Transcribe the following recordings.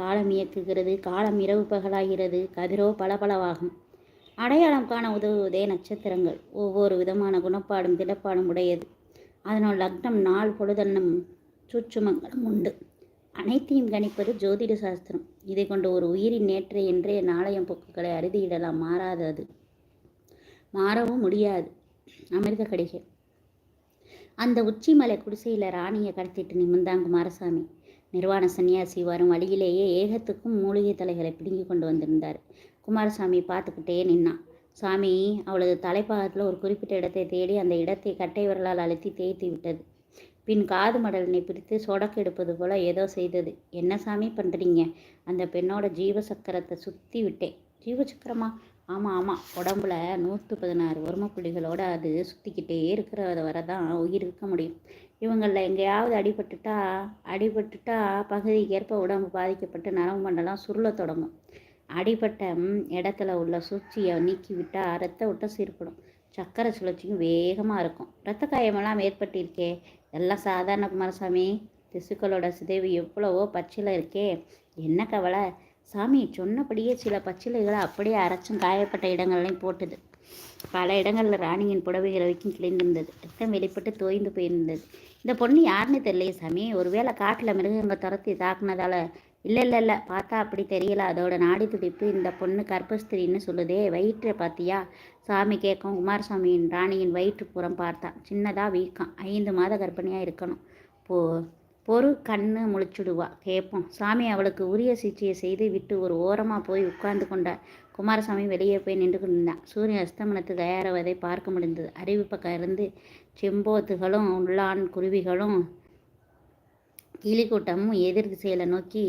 காலம் இயக்குகிறது காலம் இரவு பகலாகிறது கதிரோ பளபளவாகும். அடையாளம் காண உதவுவதே நட்சத்திரங்கள். ஒவ்வொரு விதமான குணப்பாடும் திடப்பாடும் உடையது. அதனால் லக்னம் நாள் பொழுதன்னும் சூட்சுமங்களும் உண்டு. அனைத்தையும் கணிப்பது ஜோதிட சாஸ்திரம். இதை கொண்டு ஒரு உயிரின் நேற்றை இன்றைய நாளையம் போக்குகளை அறுதியிடலாம். மாறாதது மாறவும் முடியாது. அமிர்த கடிகை. அந்த உச்சிமலை குடிசையில் ராணியை கடத்திட்டு நிமிர்ந்தான் குமாரசாமி. நிர்வாண சன்னியாசி வரும் வழியிலேயே ஏகத்துக்கும் மூலிகை தலைகளை பிடுங்கி கொண்டு வந்திருந்தார். குமாரசாமி பார்த்துக்கிட்டே நின்னான் சாமி அவளது தலைப்பாகத்தில் ஒரு குறிப்பிட்ட இடத்தை தேடி அந்த இடத்தை கட்டை விரலால் அழுத்தி தேய்த்து விட்டது. பின் காது மடலினை பிரித்து சொடக்கு எடுப்பது போல ஏதோ செய்தது. என்ன சாமி பண்ணுறீங்க அந்த பெண்ணோட ஜீவசக்கரத்தை சுற்றி விட்டேன். ஜீவசக்கரமா? ஆமாம் ஆமாம் உடம்புல நூற்று பதினாறு வருமப்புள்ளிகளோட அது சுற்றிக்கிட்டே இருக்கிறத வரை தான் உயிர் இருக்க முடியும். இவங்களில் எங்கேயாவது அடிபட்டுட்டா அடிபட்டுட்டா பகுதிக்கேற்ப உடம்பு பாதிக்கப்பட்டு நரம்பு மண்டலம் சுருள தொடங்கும். அடிபட்ட இடத்துல உள்ள சூழ்ச்சியை நீக்கி விட்டால் ரத்த ஓட்டம் சீர்படும். சக்கரை சுழற்சியும் வேகமாக இருக்கும். இரத்த காயமெல்லாம் ஏற்பட்டிருக்கே. எல்லாம் சாதாரண குமாரசாமி திசுக்களோட சிதைவு எவ்வளவோ பச்சையில் இருக்கே. என்ன கவலை? சாமி சொன்னபடியே சில பச்சிலைகளை அப்படியே அரைச்சும் காயப்பட்ட இடங்கள்லையும் போட்டுது. பல இடங்களில் ராணியின் புடவைகள் வரைக்கும் கிழிந்திருந்தது. ரத்தம் வெளிப்பட்டு தோய்ந்து போயிருந்தது. இந்த பொண்ணு யாருன்னு தெரியலையே சாமி. ஒருவேளை காட்டில் மிருகங்க துரத்தி தாக்குனதால இல்லை இல்லை இல்லை பார்த்தா அப்படி தெரியல. அதோட நாடி துடிப்பு இந்த பொண்ணு கர்ப்பஸ்திரின்னு சொல்லுதே. வயிற்றை பார்த்தியா? சாமி கேட்கும். குமாரசாமியின் ராணியின் வயிற்றுப்புறம் பார்த்தான் சின்னதாக வீக்கம். ஐந்து மாத கர்ப்பிணியாக இருக்கணும். போ பொறு கண்ணு முழிச்சுடுவா. கேட்போம். சாமி அவளுக்கு உரிய சிகிச்சையை செய்து விட்டு ஒரு ஓரமாக போய் உட்கார்ந்து கொண்டார் குமாரசாமி வெளியே போய் நின்று கொண்டிருந்தான். சூரியன் அஸ்தமனத்து தயாராவதை பார்க்க முடிந்தது. அறிவு பக்கம் இருந்து செம்போத்துகளும் உள்ளான் குருவிகளும் கிளிக்கூட்டமும் எதிர் திசையில் நோக்கி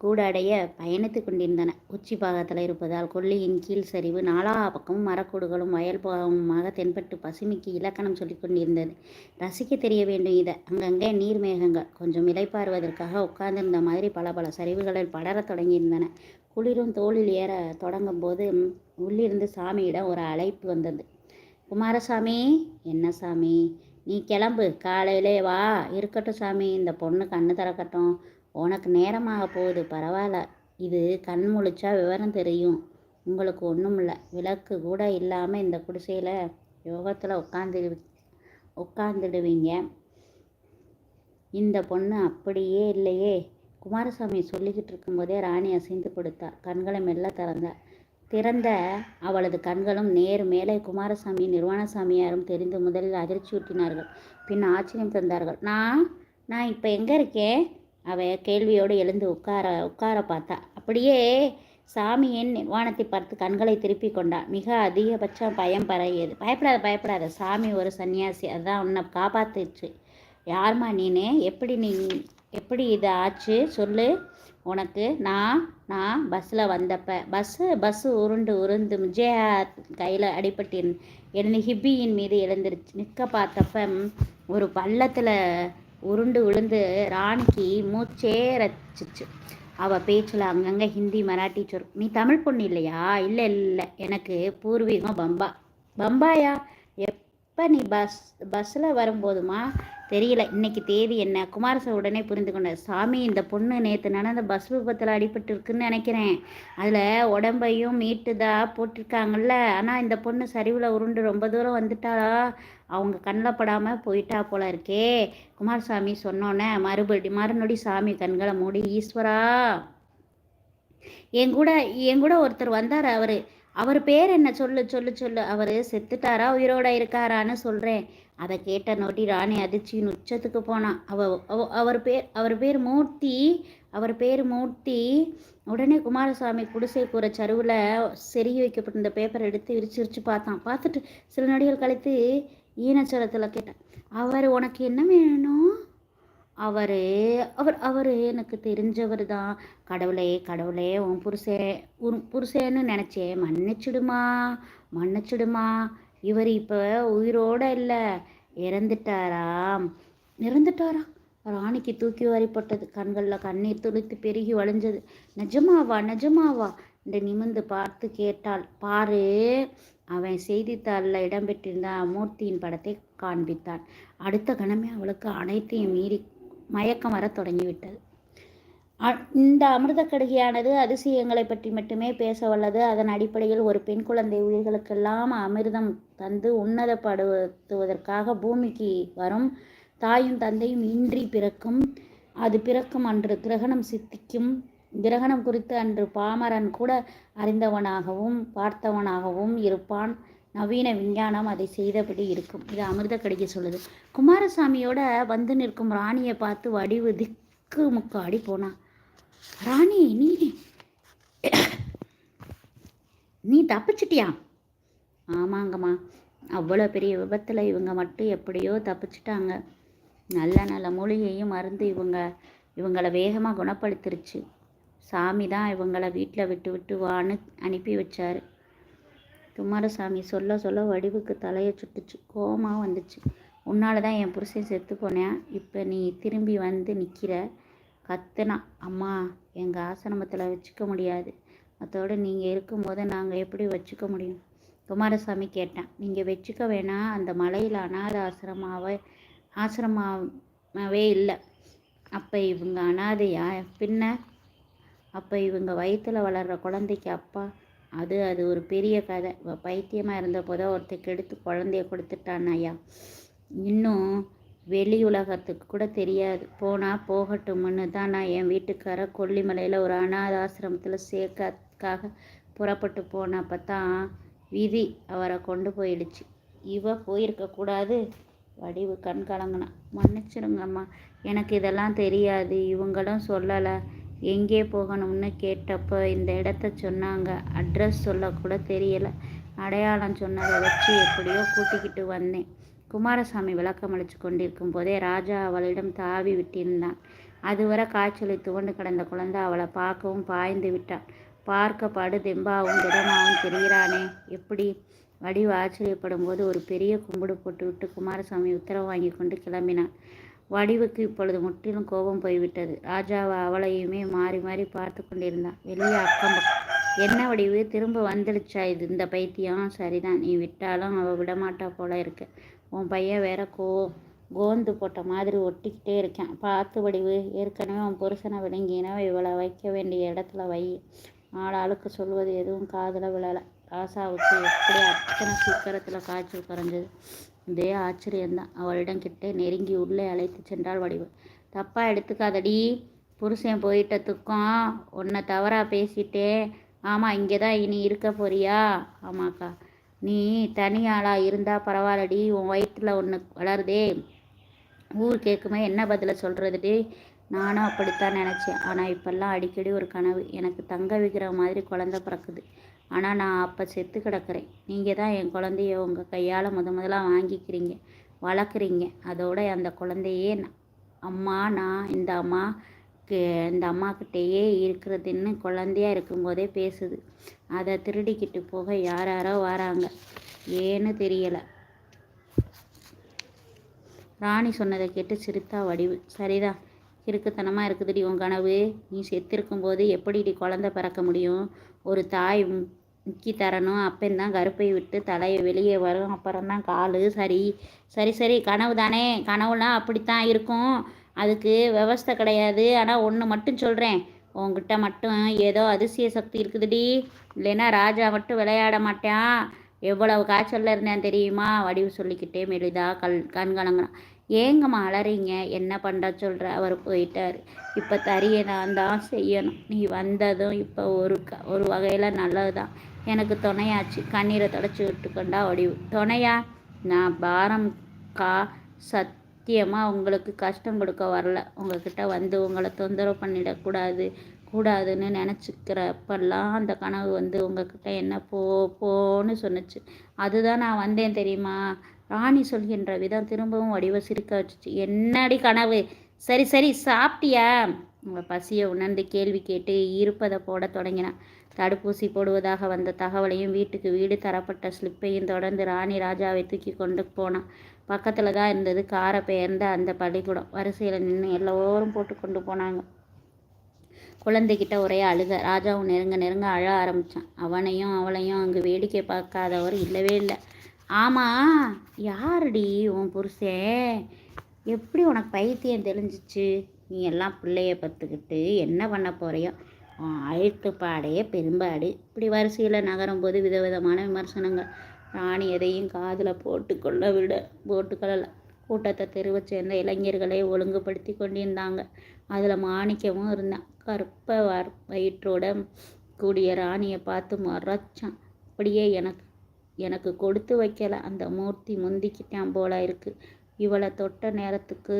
கூடாடைய பயணித்து கொண்டிருந்தன. உச்சி பாகத்தில் இருப்பதால் கொல்லியின் கீழ் சரிவு நாலா பக்கமும் மரக்கூடுகளும் வயல் பாகமுமாக தென்பட்டு பசுமைக்கு இலக்கணம் சொல்லிக் கொண்டிருந்தது. ரசிக்க தெரிய வேண்டும் இதை. அங்கங்கே நீர் மேகங்கள் கொஞ்சம் இலைப்பாறுவதற்காக உட்கார்ந்திருந்த மாதிரி பல பல சரிவுகளில் படரத் தொடங்கியிருந்தன. குளிரும் தோளில் ஏற தொடங்கும் போது உள்ளிருந்து சாமியிடம் ஒரு அழைப்பு வந்தது. குமாரசாமி என்ன சாமி? நீ கிளம்பு. காலையிலே வா. இருக்கட்டும் சாமி. இந்த பொண்ணு கண்ணு திறக்கட்டும். உனக்கு நேரமாக போகுது பரவாயில்ல. இது கண் முழிச்சா விவரம் தெரியும். உங்களுக்கு ஒன்றும் இல்லை. விளக்கு கூட இல்லாமல் இந்த குடிசையில் யோகத்தில் உட்காந்து உட்காந்துடுவீங்க இந்த பொண்ணு அப்படியே இல்லையே. குமாரசாமி சொல்லிக்கிட்டு இருக்கும்போதே ராணி அசைந்து கொடுத்தா கண்களை மெல்ல திறந்தா. திறந்த அவளது கண்களும் நேர் மேலே குமாரசாமி நிர்வாணசாமியாரும் தெரிந்து முதலில் அதிர்ச்சியூட்டினார்கள் பின் ஆச்சரியம் தந்தார்கள். நான் நான் இப்போ எங்கே இருக்கேன்? அவள் கேள்வியோடு எழுந்து உட்கார உட்கார பார்த்தா. அப்படியே சாமியின் நிர்வாணத்தை பார்த்து கண்களை திருப்பி கொண்டா. மிக அதிகபட்சம் பயம் பரவியது. பயப்படாத பயப்படாத. சாமி ஒரு சன்னியாசி. அதான் உன்னை காப்பாத்துச்சு. யார்மா நீனு? எப்படி நீ எப்படி இது ஆச்சு? சொல்லு. உனக்கு நான் நான் பஸ்ஸில் வந்தப்ப. பஸ்ஸு பஸ்ஸு உருண்டு உருண்டு விஜயா கையில் அடிபட்டு எழுந்து ஹிப்பியின் மீது எழுந்துருச்சு. நிற்க பார்த்தப்ப ஒரு பள்ளத்தில் உருண்டு விழுந்து ராணிக்கு மூச்சே ரச்சிச்சு. அவள் பேச்சில் அங்கங்கே ஹிந்தி மராட்டி சொல் நீ தமிழ் பொண்ணு இல்லையா? இல்லை இல்லை எனக்கு பூர்வீகம் பம்பா. பம்பாயா? எப்போ நீ பஸ் பஸ்ஸில் வரும்போதுமா? தெரியல. இன்னைக்கு தேதி என்ன? குமாரசன் உடனே புரிந்து கொண்டார். சாமி இந்த பொண்ணு நேற்று நடந்த பஸ் விபத்தில் அடிபட்டு இருக்குன்னு நினைக்கிறேன். அதில் உடம்பையும் மீட்டுதா போட்டிருக்காங்கல்ல. ஆனால் இந்த பொண்ணு சரிவில் உருண்டு ரொம்ப தூரம் வந்துட்டாளா? அவங்க கண்ணில் படாமல் போயிட்டா போல இருக்கே. குமாரசாமி சொன்னோன்னே மறுபடி மறுநொடி சாமி கண்களை மூடி ஈஸ்வரா! என் கூட என் கூட ஒருத்தர் வந்தார் அவர். அவர் பேர் என்ன? சொல்லு சொல்லு சொல்லு. அவர் செத்துட்டாரா? உயிரோட இருக்காரான்னு சொல்கிறேன் அதை கேட்ட நோட்டி ராணி அதிர்ச்சியின் உச்சத்துக்கு போனான். அவ அவ- அவர் பேர் அவர் பேர் மூர்த்தி. அவர் பேர் மூர்த்தி. உடனே குமாரசாமி குடிசை கூற சருவில் செருகி வைக்கப்பட்டிருந்த பேப்பர் எடுத்து விரிச்சு விரிச்சு பார்த்தான். பார்த்துட்டு சில நொடிகள் கழித்து ஈனச்சரத்தில் கேட்டான். அவர் உனக்கு என்ன வேணும்? அவர் அவர் அவர் எனக்கு தெரிஞ்சவர் தான். கடவுளே கடவுளே உன் புருஷே உன் புருஷேன்னு நினச்சேன் மன்னிச்சிடுமா மன்னிச்சிடுமா. இவர் இப்போ உயிரோட இல்லை இறந்துட்டாராம் இறந்துட்டாரா? ராணிக்கு தூக்கி வாரிப்பட்டது கண்களில் கண்ணீர் துளித்து பெருகி வளைஞ்சது நிஜமாவா நிஜமாவா? இந்த நிமிர்ந்து பார்த்து கேட்டாள். பாரு அவன் செய்தித்தாளில் இடம்பெற்றிருந்த மூர்த்தியின் படத்தை காண்பித்தான். அடுத்த கணமே அவளுக்கு அனைத்தையும் மீறி மயக்கம் வரத் தொடங்கிவிட்டது. அ- இந்த அமிர்த கடுகையானது அதிசயங்களை பற்றி மட்டுமே பேச வல்லது. அதன் அடிப்படையில் ஒரு பெண் குழந்தை உயிர்களுக்கெல்லாம் அமிர்தம் தந்து உன்னதப்படுத்துவதற்காக பூமிக்கு வரும். தாயும் தந்தையும் இன்றி பிறக்கும். அது பிறக்கும் அன்று கிரகணம் சித்திக்கும். கிரகணம் குறித்து அன்று பாமரன் கூட அறிந்தவனாகவும் பார்த்தவனாகவும் இருப்பான். நவீன விஞ்ஞானம் அதை செய்தபடி இருக்கும். இது அமிர்த கடிகை சொல்லுது. குமாரசாமியோட வந்து நிற்கும் ராணியை பார்த்து வடிவு திக்கு முக்காடி போனான். ராணி நீ நீ தப்பிச்சிட்டியா? ஆமாங்கம்மா. அவ்வளோ பெரிய விபத்தில் இவங்க மட்டும் எப்படியோ தப்பிச்சிட்டாங்க. நல்ல நல்ல மூலிகையும் மருந்து இவங்க இவங்களை வேகமாக குணப்படுத்திருச்சு. சாமி தான் இவங்களை வீட்டில் விட்டு விட்டு வான்னு அனுப்பி வச்சாரு. குமாரசாமி சொல்ல சொல்ல வடிவுக்கு தலையை சுட்டுச்சு கோவமாக வந்துச்சு. உன்னால தான் என் புருஷன் செத்து போனேன். இப்போ நீ திரும்பி வந்து நிற்கிற கத்துனா. அம்மா எங்கள் ஆசிரமத்தில் வச்சுக்க முடியாது. அதோடு நீங்கள் இருக்கும்போது நாங்கள் எப்படி வச்சுக்க முடியும்? குமாரசாமி கேட்டேன். நீங்கள் வச்சுக்க வேணாம். அந்த மலையில் அனாத ஆசிரமாவே ஆசிரமாவே இல்லை. அப்போ இவங்க அனாதையா? பின்ன? அப்போ இவங்க வயிற்றில் வளர்கிற குழந்தைக்கு அப்பா அது அது ஒரு பெரிய கதை. பைத்தியமாக இருந்தப்போ தான் ஒருத்தர் கெடுத்து குழந்தைய கொடுத்துட்டான் ஐயா. இன்னும் வெளி உலகத்துக்கு கூட தெரியாது. போனால் போகட்டும்னு தான் நான் என் வீட்டுக்கார கொல்லிமலையில் ஒரு அனாத ஆசிரமத்தில் சேர்க்கறதுக்காக புறப்பட்டு போனப்போ தான் விதி அவரை கொண்டு போயிடுச்சு. இவ போயிருக்கக்கூடாது வடிவு கண் கலங்கினா. மன்னிச்சிருங்கம்மா. எனக்கு இதெல்லாம் தெரியாது. இவங்களும் சொல்லலை. எங்கே போகணும்னு கேட்டப்போ இந்த இடத்த சொன்னாங்க. அட்ரஸ் சொல்லக்கூட தெரியலை. அடையாளம் சொன்னதை வச்சு எப்படியோ கூட்டிக்கிட்டு வந்தேன். குமாரசாமி விளக்கம் அளித்து கொண்டிருக்கும் போதே ராஜா அவளிடம் தாவி விட்டிருந்தான். அதுவரை காய்ச்சலை துவண்டு கிடந்த குழந்தை அவளை பார்க்கவும் பாய்ந்து விட்டான் பார்க்க படு தெம்பாவும் திடமாவும் தெரிகிறானே எப்படி? வடிவு ஆச்சரியப்படும் போது ஒரு பெரிய கும்பிடு போட்டுவிட்டு குமாரசாமி உத்தரவு வாங்கி கொண்டு கிளம்பினான். வடிவுக்கு இப்பொழுது முற்றிலும் கோபம் போய்விட்டது. ராஜாவை அவளையுமே மாறி மாறி பார்த்து கொண்டிருந்தான். வெளியே அக்கம் என்ன வடிவு? திரும்ப வந்துடுச்சா? இது இந்த பைத்தியம். சரிதான். நீ விட்டாலும் அவள் விடமாட்டா போல இருக்கு. உன் பையன் வேற கோ கோந்து போட்ட மாதிரி ஒட்டிக்கிட்டே இருக்கான். பார்த்து வடிவு. ஏற்கனவே உன் புருஷனை விளங்கினா இவளை வைக்க வேண்டிய இடத்துல வை. ஆளாளுக்கு சொல்வது எதுவும் காதில் விழலை. ராசாவுக்கு எப்படி அத்தனை சீக்கிரத்தில் காய்ச்சல் குறைஞ்சது? இதே ஆச்சரியம்தான். அவளிடம் கிட்டே நெருங்கி உள்ளே அழைத்து சென்றாள் வடிவு தப்பாக எடுத்துக்காதடி. புருஷன் போயிட்டதுக்கும் உன்னை தவறாக பேசிட்டேன். ஆமாம் இங்கே தான் இனி இருக்க போறியா? ஆமாக்கா. நீ தனியாளாக இருந்தால் பரவாயில்லடி. உன் வயிற்றில் ஒன்று வளருதே. ஊர் கேட்குமே என்ன பதிலை சொல்கிறதுடி நானும் அப்படித்தான் நினச்சேன். ஆனால் இப்போல்லாம் அடிக்கடி ஒரு கனவு. எனக்கு தங்க விக்கிற மாதிரி குழந்த பிறக்குது. ஆனால் நான் அப்போ செத்து கிடக்கிறேன். நீங்கள் தான் என் குழந்தைய உங்கள் கையால் முத முதலாக வாங்கிக்கிறீங்க வளர்க்குறீங்க. அதோட அந்த குழந்தையே நான் அம்மா நான் இந்த அம்மா இந்த அம்மாக்கிட்டேயே இருக்கிறதுன்னு குழந்தையா இருக்கும்போதே பேசுது. அதை திருடிக்கிட்டு போக யார் யாரோ வராங்க. ஏன்னு தெரியலை. ராணி சொன்னதை கேட்டு சிரித்தா வடிவு. சரிதான். கிறுக்குத்தனமாக இருக்குதுடி உன் கனவு. நீ செத்திருக்கும்போது எப்படிடி குழந்தை பிறக்க முடியும்? ஒரு தாய் முக்கி தரணும். அப்பந்தான் கருப்பை விட்டு தலையை வெளியே வரும். அப்புறம்தான் கால் சரி. சரி சரி. கனவு தானே. கனவுலாம் அப்படித்தான் இருக்கும். அதுக்கு விவஸ்தை கிடையாது. ஆனால் ஒன்று மட்டும் சொல்கிறேன் உங்ககிட்ட மட்டும் ஏதோ அதிசய சக்தி இருக்குதுடி. இல்லைன்னா ராஜா மட்டும் விளையாட மாட்டான். எவ்வளவு காய்ச்சலில் இருந்தேன் தெரியுமா? வடிவு சொல்லிக்கிட்டே மெலிதா கல் கண் ஏங்கம்மா அலறீங்க. என்ன பண்ணுற சொல்கிற அவர் போயிட்டார். இப்போ தறியை நான் தான் செய்யணும். நீ வந்ததும் இப்போ ஒரு க ஒரு வகையில் நல்லது தான் எனக்கு துணையாச்சு. கண்ணீரை தொடச்சி விட்டுக்கொண்டா ஒடிவு துணையா? நான் பாரம் கா சத்தியமாக உங்களுக்கு கஷ்டம் கொடுக்க வரல. உங்ககிட்ட வந்து உங்களை தொந்தரவு பண்ணிடக்கூடாது கூடாதுன்னு நினச்சிக்கிறப்பெல்லாம் அந்த கனவு வந்து உங்ககிட்ட என்ன போ போன்னு சொன்னுச்சு. அதுதான் நான் வந்தேன் தெரியுமா? ராணி சொல்கின்ற விதம் திரும்பவும் வடிவ சிரிக்க வச்சுச்சு. என்னடி கனவு? சரி சரி சாப்பிட்டியா? உங்கள் பசியை உணர்ந்து கேள்வி கேட்டு இருப்பதை போட தொடங்கினான். தடுப்பூசி போடுவதாக வந்த தகவலையும் வீட்டுக்கு வீடு தரப்பட்ட ஸ்லிப்பையும் தொடர்ந்து ராணி ராஜாவை தூக்கி கொண்டு போனான். பக்கத்தில் தான் இருந்தது காரை பெயர்ந்த அந்த பள்ளிக்கூடம். வரிசையில் நின்று எல்லோரும் போட்டு கொண்டு போனாங்க. குழந்தைகிட்ட ஒரே அழுக. ராஜாவும் நெருங்க நெருங்க அழ ஆரம்பித்தான் அவனையும் அவளையும் அங்கே வேடிக்கை பார்க்காதவர் இல்லவே இல்லை. ஆமாம் யாருடி உன் புருஷன் எப்படி உனக்கு பைத்தியம் தெளிஞ்சிச்சு? நீ எல்லாம் பிள்ளைய பத்துக்கிட்டு என்ன பண்ண போறியோ? அழுத்து பெரும்பாடு. இப்படி வரிசையில் நகரும் போது விதவிதமான விமர்சனங்கள். ராணி எதையும் காதில் போட்டுக்கொள்ள விட போட்டுக்கொள்ளல கூட்டத்தை தெருவை சேர்ந்த இளைஞர்களை ஒழுங்குபடுத்தி கொண்டிருந்தாங்க. அதில் மாணிக்கமும் இருந்தான். கற்ப வயிற்றோட கூடிய ராணியை பார்த்து மறைச்சான் அப்படியே எனக்கு எனக்கு கொடுத்து வைக்கல. அந்த மூர்த்தி முந்திக்கிட்டான் போல இருக்கு. இவளை தொட்ட நேரத்துக்கு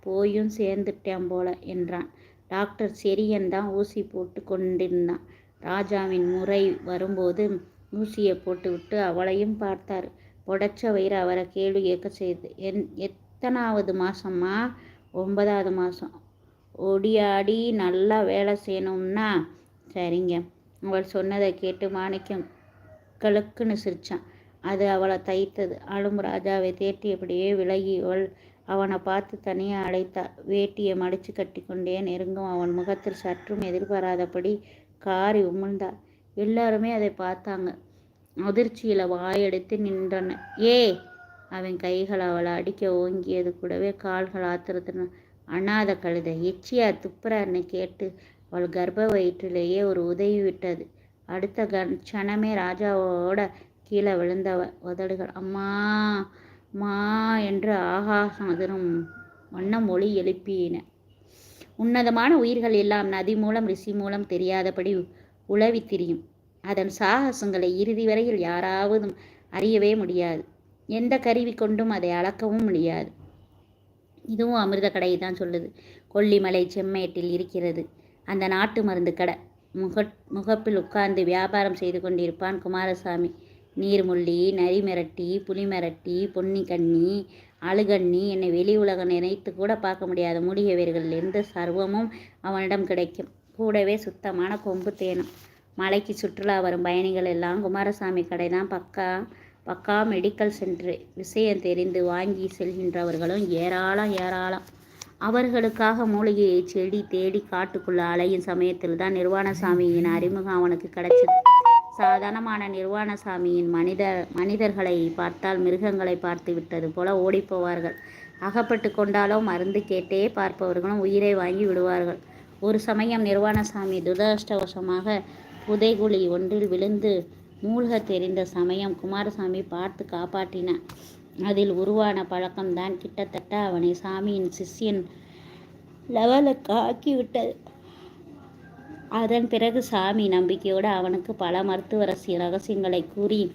போயும் சேர்ந்துட்டேன் போல என்றான். டாக்டர் செரியன் தான் ஊசி போட்டு கொண்டிருந்தான். ராஜாவின் முறை வரும்போது ஊசியை போட்டுவிட்டு அவளையும் பார்த்தார். புடைச்ச வயிறு அவரை கேள்வி கேட்க செய்து என் எத்தனாவது மாதமா ஒன்பதாவது மாதம் ஒடியாடி நல்லா வேலை செய்யணும்னா? சரிங்க. அவள் சொன்னதை கேட்டு மாணிக்கம் கழுக்குன்னு சிரிச்சான். அது அவளை தைத்தது. ஆளும் ராஜாவை தேட்டியபடியே விலகி அவள் அவனை பார்த்து தனியாக அழைத்தா. வேட்டியை மடிச்சு கட்டி கொண்டே நெருங்கும் அவன் முகத்தில் சற்றும் எதிர்பாராதபடி காரி உமிழ்ந்தாள் எல்லாருமே அதை பார்த்தாங்க. அதிர்ச்சியில் வாயெடுத்து நின்றன. ஏ! அவன் கைகள் அவளை அடிக்க ஓங்கியது கூடவே கால்கள் ஆத்திரத்தின. அண்ணாத கழுதை எச்சியா துப்புறான்னு கேட்டு அவள் கர்ப்ப வயிற்றிலேயே ஒரு உதவி விட்டது. அடுத்த கண் கணமே ராஜாவோட கீழே விழுந்தவ உதடுகள். அம்மா! மா என்று ஆகாசம் அதிரும் வண்ண மொழி எழுப்பின. உன்னதமான உயிர்கள் எல்லாம் நதி மூலம் ரிஷி மூலம் தெரியாதபடி உளவி திரியும். அதன் சாகசங்களை இறுதி வரையில் யாராவதும் அறியவே முடியாது. எந்த கருவி கொண்டும் அதை அளக்கவும் முடியாது. இதுவும் அமிர்த கடை தான் சொல்லுது. கொல்லிமலை செம்மேட்டில் இருக்கிறது. அந்த நாட்டு மருந்து கடை. முக முகப்பில் உட்கார்ந்து வியாபாரம் செய்து கொண்டிருப்பான் குமாரசாமி. நீர்முள்ளி நரி மிரட்டி பொன்னிக்கண்ணி பொன்னி அழுகண்ணி என்னை வெளி உலகம் நினைத்து கூட பார்க்க முடியாத மூலிகைவர்களிலிருந்து எந்த சர்வமும் அவனிடம் கிடைக்கும். கூடவே சுத்தமான கொம்பு தேனும். மலைக்கு சுற்றுலா வரும் பயணிகள் எல்லாம் குமாரசாமி கடை தான் பக்கா பக்கா மெடிக்கல் சென்று விஷயம் தெரிந்து வாங்கி செல்கின்றவர்களும் ஏராளம் ஏராளம். அவர்களுக்காக மூலிகையை செடி தேடி காட்டுக்குள்ள அலையும் சமயத்தில் தான் நிர்வாணசாமியின் அறிமுகம் அவனுக்கு கிடைச்சது. சாதாரணமான நிர்வாணசாமியின் மனிதர் மனிதர்களை பார்த்தால் மிருகங்களை பார்த்து விட்டது போல ஓடிப்போவார்கள் அகப்பட்டு கொண்டாலோ மருந்து கேட்டே பார்ப்பவர்களும் உயிரை வாங்கி விடுவார்கள். ஒரு சமயம் நிர்வாணசாமி துரதிருஷ்டவசமாக புதைகுழி ஒன்றில் விழுந்து மூழ்க தெரிந்த சமயம் குமாரசாமி பார்த்து காப்பாற்றின. அதில் உருவான பழக்கம்தான் கிட்டத்தட்ட அவனை சாமியின் சிஷ்யன் லெவலுக்கு ஆக்கிவிட்டது. அதன் பிறகு சாமி நம்பிக்கையோடு அவனுக்கு பல மருத்துவ ரகசியங்களை கூறி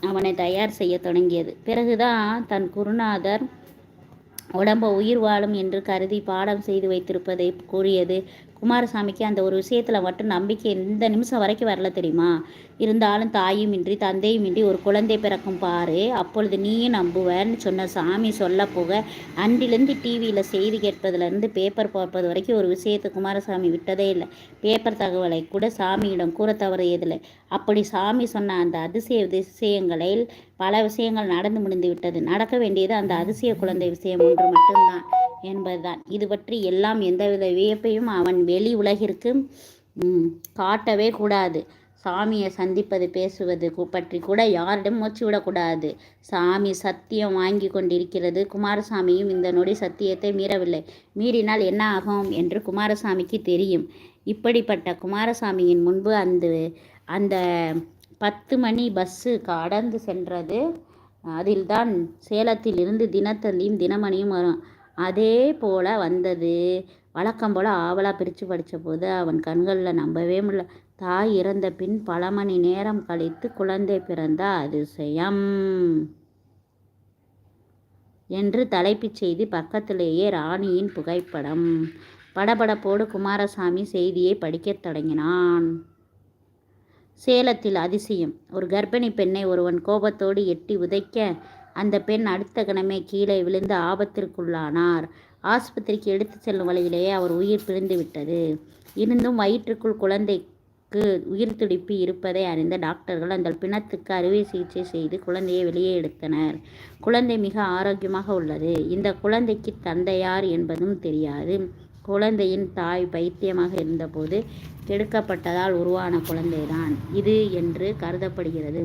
அவனை தயார் செய்ய தொடங்கியது. பிறகுதான் தன் குருநாதர் உடம்ப உயிர் வாழும் என்று கருதி பாடம் செய்து வைத்திருப்பதை கூறியது. குமாரசாமிக்கு அந்த ஒரு விஷயத்தில் மட்டும் நம்பிக்கை இந்த நிமிஷம் வரைக்கும் வரல தெரியுமா? இருந்தாலும் தாயும் இன்றி தந்தையும் இன்றி ஒரு குழந்தை பிறக்கும் பாரு. அப்பொழுது நீயும் நம்புவேன்னு சொன்ன சாமி சொல்ல போக அன்றிலிருந்து டிவியில் செய்தி கேட்பதுலேருந்து பேப்பர் பார்ப்பது வரைக்கும் ஒரு விஷயத்தை குமாரசாமி விட்டதே இல்லை. பேப்பர் தகவலை கூட சாமியிடம் கூற தவறியதில்லை. அப்படி சாமி சொன்ன அந்த அதிசய விஷயங்களில் பல விஷயங்கள் நடந்து முடிந்து விட்டது. நடக்க வேண்டியது அந்த அதிசய குழந்தை விஷயம் ஒன்று மட்டும்தான் என்பதுதான். இது பற்றி எல்லாம் எந்தவித வியப்பையும் அவன் வெளி உலகிற்கு காட்டவே கூடாது. சாமியை சந்திப்பது பேசுவது பற்றி கூட யாரிடம் மூச்சு விடக்கூடாது சாமி சத்தியம் வாங்கி கொண்டிருக்கிறது. குமாரசாமியும் இந்த நொடி சத்தியத்தை மீறவில்லை. மீறினால் என்ன ஆகும் என்று குமாரசாமிக்கு தெரியும். இப்படிப்பட்ட குமாரசாமியின் முன்பு அந்த அந்த பத்து மணி பஸ்ஸு கடந்து சென்றது. அதில்தான் சேலத்தில் இருந்து தினத்தந்தியும் தினமணியும் வரும். அதே போல வந்தது. வழக்கம் போல் ஆவலாக பிரித்து படித்த போது அவன் கண்களில் நம்பவே முடியல. தாய் இறந்த பின் பல மணி நேரம் கழித்து குழந்தை பிறந்த அதிசயம். என்று தலைப்புச் செய்தி பக்கத்திலேயே ராணியின் புகைப்படம். படபடப்போடு குமாரசாமி செய்தியை படிக்கத் தொடங்கினான். சேலத்தில் அதிசயம். ஒரு கர்ப்பிணி பெண்ணை ஒருவன் கோபத்தோடு எட்டி உதைக்க அந்த பெண் அடுத்த கணமே கீழே விழுந்து ஆபத்திற்குள்ளானார். ஆஸ்பத்திரிக்கு எடுத்து செல்லும் வழியிலேயே அவர் உயிர் பிரிந்து விட்டது. இருந்தும் வயிற்றுக்குள் குழந்தைக்கு உயிர் துடிப்பு இருப்பதை அறிந்த டாக்டர்கள் அந்த பிணத்துக்கு அறுவை சிகிச்சை செய்து குழந்தையை வெளியே எடுத்தனர். குழந்தை மிக ஆரோக்கியமாக உள்ளது. இந்த குழந்தைக்கு தந்தையார் என்பதும் தெரியாது. குழந்தையின் தாய் பைத்தியமாக இருந்தபோது கெடுக்கப்பட்டதால் உருவான குழந்தைதான் இது என்று கருதப்படுகிறது.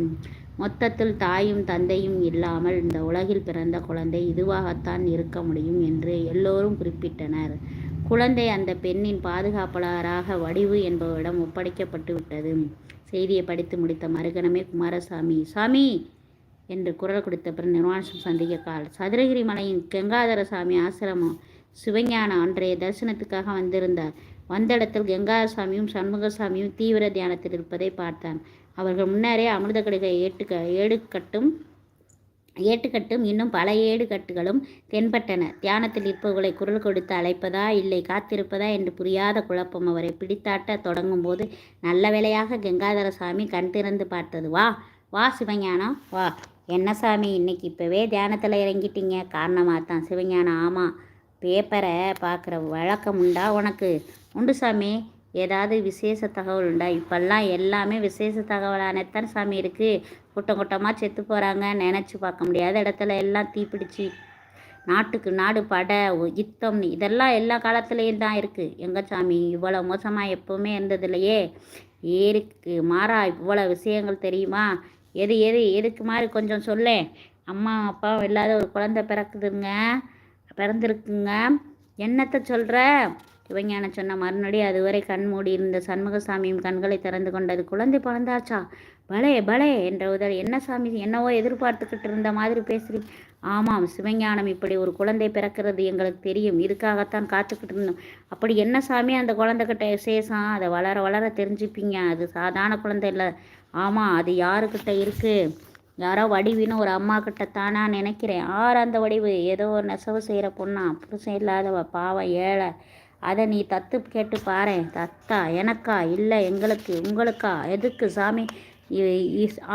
மொத்தத்தில் தாயும் தந்தையும் இல்லாமல் இந்த உலகில் பிறந்த குழந்தை இதுவாகத்தான் இருக்க முடியும் என்று எல்லோரும் குறிப்பிட்டனர். குழந்தை அந்த பெண்ணின் பாதுகாப்பாளராக வடிவு என்பவரிடம் ஒப்படைக்கப்பட்டு விட்டது. செய்தியை படித்து முடித்த மறுகணமே குமாரசாமி சாமி! என்று குரல் கொடுத்த பிறகு நிர்வாணம் சந்திக்க கால் சதுரகிரி மலையின் கெங்காதர சாமி ஆசிரமம் சிவஞானம் அன்றைய தரிசனத்துக்காக வந்திருந்தார். வந்த இடத்தில் கங்காசாமியும் சண்முகசாமியும் தீவிர தியானத்தில் இருப்பதை பார்த்தான். அவர்கள் முன்னரே அமிர்த கடுகை ஏட்டுக்க ஏடுக்கட்டும் ஏட்டுக்கட்டும் இன்னும் பல ஏடுகட்டுகளும் தென்பட்டன. தியானத்தில் இருப்பவர்களை குரல் கொடுத்து அழைப்பதா இல்லை காத்திருப்பதா என்று புரியாத குழப்பம் அவரை பிடித்தாட்ட தொடங்கும் போது நல்ல வேளையாக கங்காதர சாமி கண் திறந்து பார்த்தது. வா வா சிவஞானம் வா. என்ன சாமி இன்னைக்கு இப்போவே தியானத்தில் இறங்கிட்டீங்க. காரணமாக தான் சிவஞானம் ஆமாம் பேப்பரை பார்க்குற வழக்கம் உண்டா உனக்கு? உண்டு சாமி. ஏதாவது விசேஷ தகவல் உண்டா? இப்போல்லாம் எல்லாமே விசேஷ தகவலானத்தான் சாமி இருக்குது கூட்டம் கூட்டமாக செத்து போகிறாங்க நினச்சி பார்க்க முடியாத இடத்துல எல்லாம் தீப்பிடிச்சு. நாட்டுக்கு நாடு பட யுத்தம் இதெல்லாம் எல்லா காலத்துலேயும் தான் இருக்குது எங்க சாமி? இவ்வளோ மோசமாக எப்போவுமே இருந்ததில்லையே. ஏருக்கு மாறா இவ்வளோ விஷயங்கள் தெரியுமா? எது எது எதுக்கு மாதிரி கொஞ்சம் சொல்லேன். அம்மா அப்பா இல்லாத ஒரு குழந்தை பிறக்குதுங்க. பிறந்திருக்குங்க. என்னத்தை சொல்கிற சிவஞானம் சொன்ன மறுநடி அதுவரை கண் மூடி இருந்த சண்முகசாமியும் கண்களை திறந்து கொண்டது குழந்தை பிறந்தாச்சா? பலே பலே என்ற உதவி என்ன சாமி என்னவோ எதிர்பார்த்துக்கிட்டு இருந்த மாதிரி பேசுகிறீங்க ஆமாம் சிவஞானம் இப்படி ஒரு குழந்தை பிறக்கிறது எங்களுக்கு தெரியும். இதுக்காகத்தான் காத்துக்கிட்டு இருந்தோம். அப்படி என்ன சாமி அந்த குழந்தைகிட்ட விசேஷம்? அதை வளர வளர தெரிஞ்சுப்பீங்க. அது சாதாரண குழந்தை இல்லை. ஆமாம் அது யாருக்கிட்ட இருக்குது யாரோ வடிவின்னு ஒரு அம்மா கிட்ட தானா நினைக்கிறேன். ஆறு அந்த வடிவு. ஏதோ ஒரு நெசவு செய்கிற பொண்ணா. புருஷன் இல்லாதவ பாவம் ஏழை. அதை நீ தத்து கேட்டு பாரு. தத்தா எனக்கா? இல்லை எங்களுக்கு. உங்களுக்கா? எதுக்கு சாமி?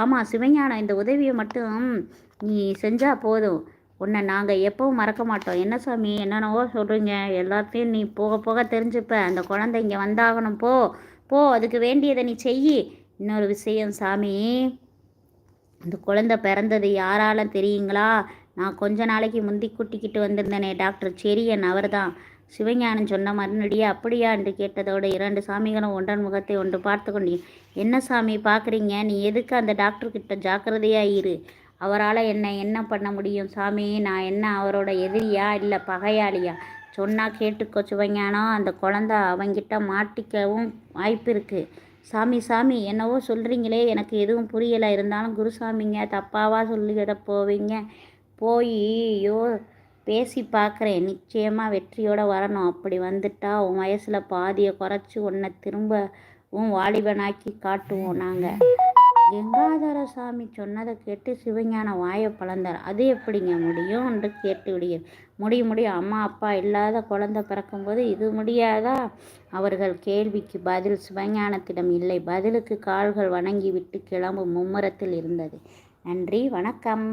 ஆமாம் சிவஞானம் இந்த உதவியை மட்டும் நீ செஞ்சால் போதும். உன்னை நாங்கள் எப்பவும் மறக்க மாட்டோம். என்ன சாமி? என்னென்னவோ சொல்கிறீங்க எல்லாத்தையும் நீ போக போக தெரிஞ்சுப்ப. அந்த குழந்தை இங்கே வந்தாகணும். போ. போ. அதுக்கு வேண்டியதை நீ செய் இன்னொரு விஷயம் சாமி. இந்த குழந்தை பிறந்தது யாராலும் தெரியுங்களா? நான் கொஞ்ச நாளைக்கு முந்தி கூட்டிக்கிட்டு வந்திருந்தேனே டாக்டர். செரியன் அவர் தான் சிவஞானம் சொன்ன மறுநடியே அப்படியா? என்று கேட்டதோடு இரண்டு சாமிகளும் ஒன்றன் முகத்தை ஒன்று பார்த்து கொண்டீங்க என்ன சாமி பார்க்குறீங்க நீ எதுக்கு அந்த டாக்டர்கிட்ட ஜாக்கிரதையாக இரு. அவரால் என்ன என்ன பண்ண முடியும் சாமி? நான் என்ன அவரோட எதிரியா? இல்லை பகையாளியா? சொன்னால் கேட்டுக்கோ சிவஞானம். அந்த குழந்த அவங்கிட்ட மாட்டிக்கவும் வாய்ப்பு இருக்குது சாமி சாமி என்னவோ சொல்கிறீங்களே எனக்கு எதுவும் புரியலை. இருந்தாலும் குருசாமிங்க தப்பாவா சொல்லிட போவீங்க. போய் யோ பேசி பார்க்குறேன் நிச்சயமாக வெற்றியோடு வரணும். அப்படி வந்துட்டா உன் வயசில் பாதியை குறைச்சி உன்னை திரும்ப உன் வாலிபனாக்கி காட்டுவோம் நாங்கள் கங்காதர சாமி சொன்னதை கேட்டு சிவஞான வாயை பழந்தார். அது எப்படிங்க? முடியும் என்று கேட்டு விடுகிறேன். முடியும் முடியும் அம்மா அப்பா இல்லாத குழந்தை பிறக்கும்போது இது முடியாதா? அவர்கள் கேள்விக்கு பதில் சிவஞானத்திடம் இல்லை. பதிலுக்கு கால்கள் வணங்கிவிட்டு கிளம்பும் மும்முரத்தில் இருந்தது. நன்றி வணக்கம்.